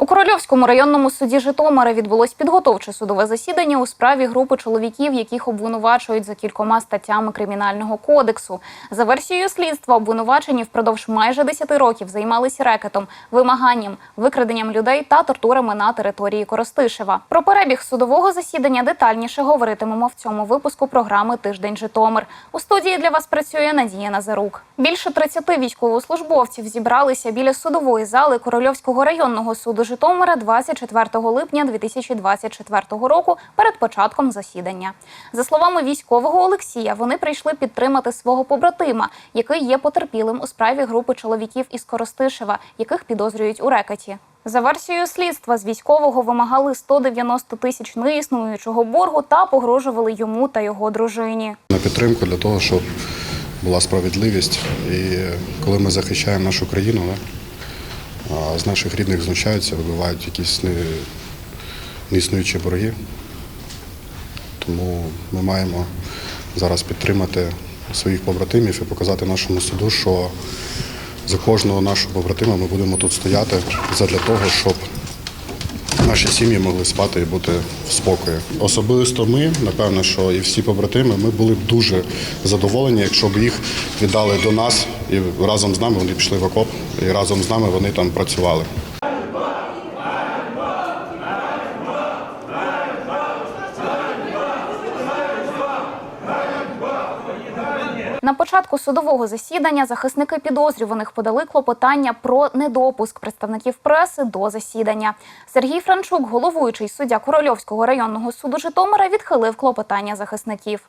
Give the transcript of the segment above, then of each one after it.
У Корольовському районному суді Житомира відбулось підготовче судове засідання у справі групи чоловіків, яких обвинувачують за кількома статтями кримінального кодексу. За версією слідства, обвинувачені впродовж майже 10 років займалися рекетом, вимаганням, викраденням людей та тортурами на території Коростишева. Про перебіг судового засідання детальніше говоритимемо в цьому випуску програми Тиждень Житомир. У студії для вас працює Надія Назарук. Більше 30 військовослужбовців зібралися біля судової зали Корольовського районного суду Житомира 24 липня 2024 року перед початком засідання. За словами військового Олексія, вони прийшли підтримати свого побратима, який є потерпілим у справі групи чоловіків із Коростишева, яких підозрюють у рекеті. За версією слідства, з військового вимагали 190 тисяч неіснуючого боргу та погрожували йому та його дружині. на підтримку для того, щоб була справедливість. І коли ми захищаємо нашу країну, а з наших рідних знущаються, вибивають якісь не, неіснуючі борги. Тому ми маємо зараз підтримати своїх побратимів і показати нашому суду, що за кожного нашого побратима ми будемо тут стояти задля того, щоб наші сім'ї могли спати і бути в спокої. Особисто ми, напевно, що і всі побратими, ми були б дуже задоволені, якщо б їх віддали до нас і разом з нами вони пішли в окоп, і разом з нами вони там працювали. На початку судового засідання захисники підозрюваних подали клопотання про недопуск представників преси до засідання. Сергій Франчук, головуючий суддя Корольовського районного суду Житомира, відхилив клопотання захисників.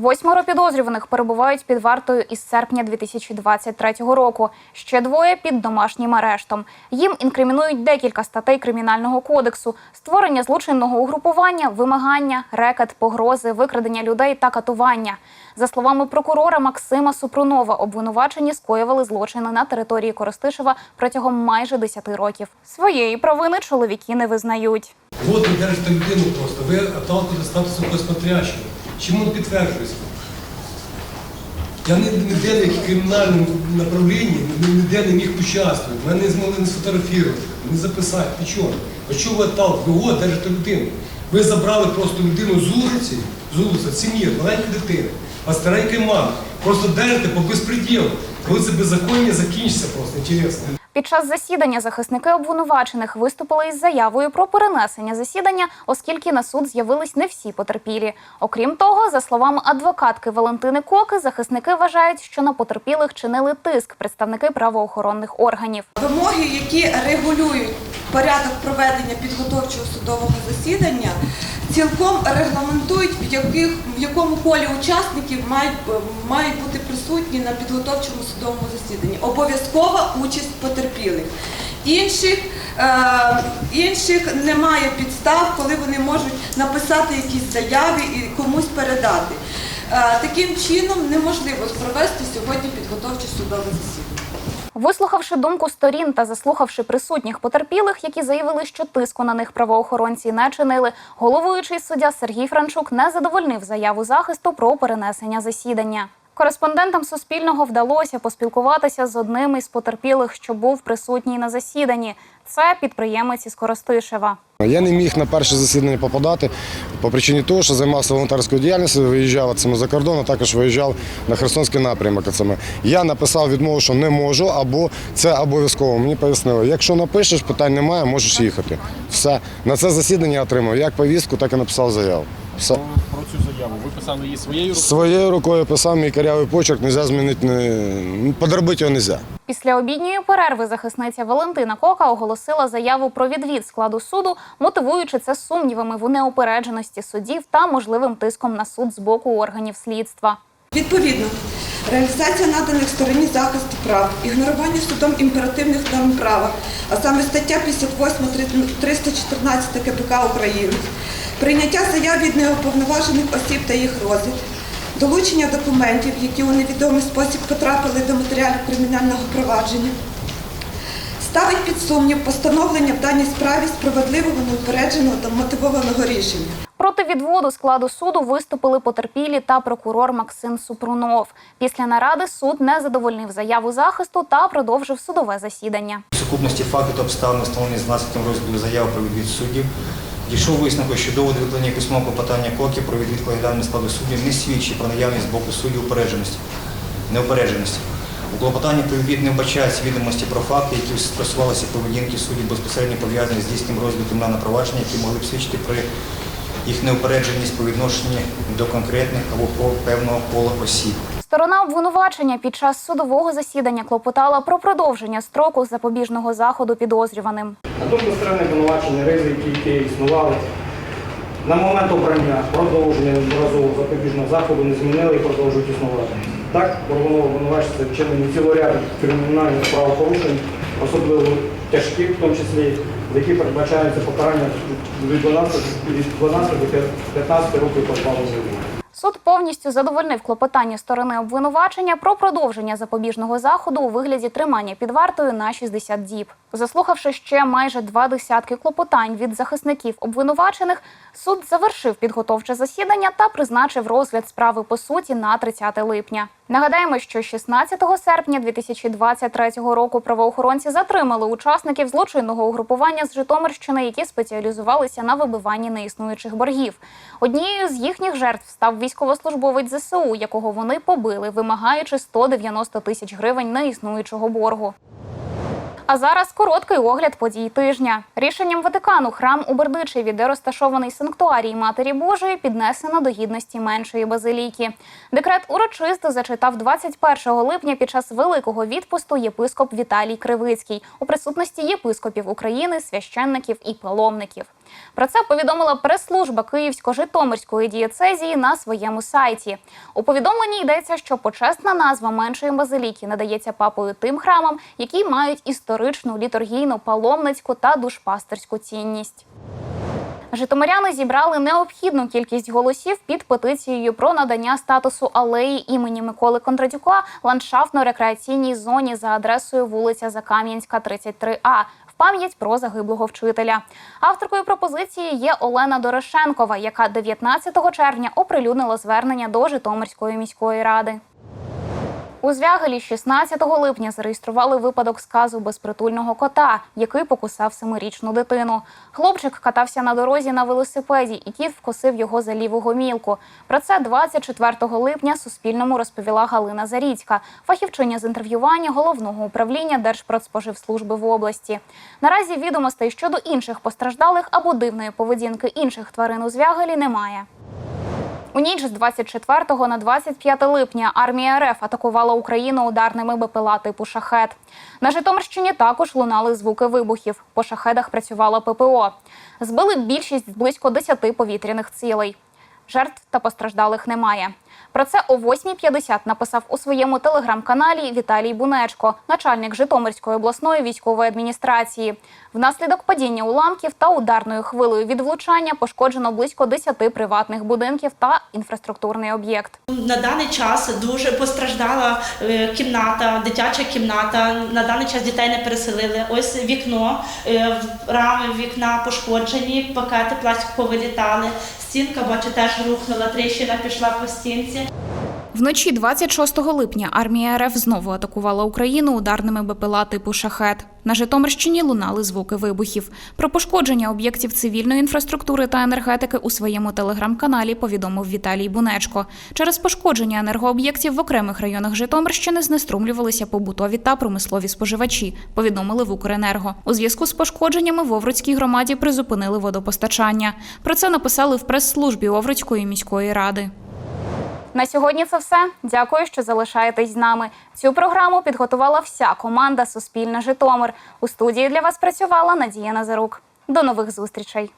Восьмеро підозрюваних перебувають під вартою із серпня 2023 року. Ще двоє під домашнім арештом. Їм інкримінують декілька статей кримінального кодексу: створення злочинного угрупування, вимагання, рекет, погрози, викрадення людей та катування. За словами прокурора Максима Супрунова, обвинувачені скоювали злочини на території Коростишева протягом майже 10 років. Своєї провини чоловіки не визнають. От ви держите людину просто, ви отталкуєте статусу якогось смотрящого. Чому не підтверджується? Я ніде не кримінальному направлінні, ніде не міг участвувати. Мене не змогли не сфотографувати, не записати, нічого. А чого ви? Ви от держите людину. Ви забрали просто людину з вулиці, з вулиці, сім'ї, маленької дитини, а старенької мами. Просто держите по безпреділу. Коли це беззаконня закінчиться просто, інтересно. Під час засідання захисники обвинувачених виступили із заявою про перенесення засідання, оскільки на суд з'явились не всі потерпілі. Окрім того, за словами адвокатки Валентини Коки, захисники вважають, що на потерпілих чинили тиск представники правоохоронних органів. Вимоги, які регулюють порядок проведення підготовчого судового засідання, цілком регламентують, в, яких, в якому колі учасників мають, мають бути присутні на підготовчому судовому засіданні. Обов'язкова участь потерпілих. Інших, е, інших немає підстав, коли вони можуть написати якісь заяви і комусь передати. Е, таким чином неможливо провести сьогодні підготовче судове засідання. Вислухавши думку сторін та заслухавши присутніх потерпілих, які заявили, що тиску на них правоохоронці не чинили, головуючий суддя Сергій Франчук не задовольнив заяву захисту про перенесення засідання. Кореспондентам Суспільного вдалося поспілкуватися з одним із потерпілих, що був присутній на засіданні. Це підприємець із Коростишева. Я не міг на перше засідання попадати по причині того, що займався волонтерською діяльністю, виїжджав цими за кордон, а також виїжджав на Херсонський напрямок. Цими. Я написав відмову, що не можу, або це обов'язково. Мені пояснили, якщо напишеш, питань немає, можеш їхати. Все. На це засідання я отримав як повістку, так і написав заяву. Все. про цю заяву. Ви писали її своєю рукою? Своєю рукою писав мій карявий почерк, нельзя можна змінити, не... подробити його не можна. Після обідньої перерви захисниця Валентина Кока оголосила заяву про відвід складу суду, мотивуючи це сумнівами в неупередженості судів та можливим тиском на суд з боку органів слідства. Відповідно, Реалізація наданих стороні захисту прав, ігнорування судом імперативних норм права, а саме стаття 58 314 КПК України, прийняття заяв від неуповноважених осіб та їх розгляд, долучення документів, які у невідомий спосіб потрапили до матеріалів кримінального провадження, ставить під сумнів постановлення в даній справі справедливого, неупередженого та мотивованого рішення. Проти відводу складу суду виступили потерпілі та прокурор Максим Супрунов. Після наради суд не задовольнив заяву захисту та продовжив судове засідання. В сукупності фактів та обставин, встановлені з 12 розділу заяви про відвід суддів, дійшов висновку, що доводи викладення письмового клопотання КОКі про відвід колегіального складу суддів не свідчить про наявність з боку суддів упередженості, неупередженості. У клопотанні про відвід не вбачаються відомості про факти, які стосувалися поведінки суддів безпосередньо пов'язані з здійсненням розгляду кримінального провадження, які могли б свідчити про їх неупередженість по відношенню до конкретних або певного кола осіб. Сторона обвинувачення під час судового засідання клопотала про продовження строку запобіжного заходу підозрюваним. На думку сторони обвинувачення ризики, які існували, на момент обрання продовження разового запобіжного заходу не змінили і продовжують існувати. Так, Горбунов обвинувачується вчинені цілого ряду кримінальних правопорушень, особливо тяжких, в тому числі, за які передбачається покарання від 12, від 12 до 15 років позбавлення волі. Суд повністю задовольнив клопотання сторони обвинувачення про продовження запобіжного заходу у вигляді тримання під вартою на 60 діб. Заслухавши ще майже два десятки клопотань від захисників обвинувачених, суд завершив підготовче засідання та призначив розгляд справи по суті на 30 липня. Нагадаємо, що 16 серпня 2023 року правоохоронці затримали учасників злочинного угрупування з Житомирщини, які спеціалізувалися на вибиванні неіснуючих боргів. Однією з їхніх жертв став військовослужбовець ЗСУ, якого вони побили, вимагаючи 190 тисяч гривень неіснуючого боргу. А зараз короткий огляд подій тижня. Рішенням Ватикану храм у Бердичеві, де розташований санктуарій Матері Божої, піднесено до гідності меншої базиліки. Декрет урочисто зачитав 21 липня під час великого відпусту єпископ Віталій Кривицький у присутності єпископів України, священників і паломників. Про це повідомила прес-служба Київсько-Житомирської дієцезії на своєму сайті. У повідомленні йдеться, що почесна назва меншої базиліки надається папою тим храмам, які мають історичну літургійну, паломницьку та душпастерську цінність. Житомиряни зібрали необхідну кількість голосів під петицією про надання статусу алеї імені Миколи Кондратюка ландшафтно-рекреаційній зоні за адресою вулиця Закам'янська, 33А в пам'ять про загиблого вчителя. Авторкою пропозиції є Олена Дорошенкова, яка 19 червня оприлюднила звернення до Житомирської міської ради. У Звягелі 16 липня зареєстрували випадок сказу безпритульного кота, який покусав семирічну дитину. Хлопчик катався на дорозі на велосипеді, і кіт вкусив його за ліву гомілку. Про це 24 липня Суспільному розповіла Галина Заріцька, фахівчиня з інтерв'ювання головного управління Держпродспоживслужби в області. Наразі відомостей щодо інших постраждалих або дивної поведінки інших тварин у Звягелі немає. У ніч з 24 на 25 липня армія РФ атакувала Україну ударними БПЛА типу шахет. На Житомирщині також лунали звуки вибухів. По шахедах працювала ППО. Збили більшість з близько 10 повітряних цілей. Жертв та постраждалих немає. Про це о 8.50 написав у своєму телеграм-каналі Віталій Бунечко, начальник Житомирської обласної військової адміністрації. Внаслідок падіння уламків та ударною хвилею від влучання пошкоджено близько 10 приватних будинків та інфраструктурний об'єкт. На даний час дуже постраждала е, кімната, дитяча кімната. На даний час дітей не переселили. Ось вікно, е, рами вікна пошкоджені, пакети пластику повилітали. Стінка, бачу, теж рухнула, тріщина пішла по стінці. Вночі 26 липня армія РФ знову атакувала Україну ударними БПЛА типу шахет. На Житомирщині лунали звуки вибухів. Про пошкодження об'єктів цивільної інфраструктури та енергетики у своєму телеграм-каналі повідомив Віталій Бунечко. Через пошкодження енергооб'єктів в окремих районах Житомирщини знеструмлювалися побутові та промислові споживачі. Повідомили в Укренерго. У зв'язку з пошкодженнями в Овруцькій громаді призупинили водопостачання. Про це написали в прес-службі Овруцької міської ради. На сьогодні це все. Дякую, що залишаєтесь з нами. Цю програму підготувала вся команда Суспільне Житомир. У студії для вас працювала Надія Назарук. До нових зустрічей.